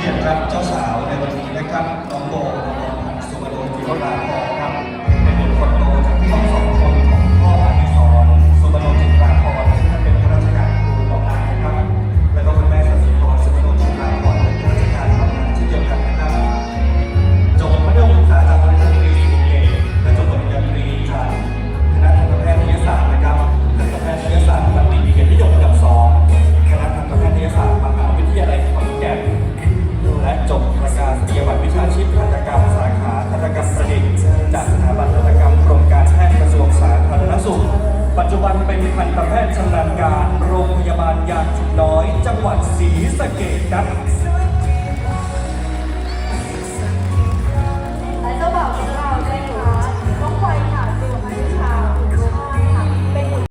เกียรติครับเจ้าสาวในวันนี้นะครับน้องโบพันธ์สุวรรณจิวราพร วิชาชีพทันตกรรมสาขาทันกรรมประดิษฐ์จากสถาบันทันกรรมกรมการแพทย์กระทรวงสาธารณสุข ปัจจุบันเป็นทันตแพทย์ชำนาญการ โรงพยาบาลยางจุดน้อย จังหวัดศรีสะเกษครับ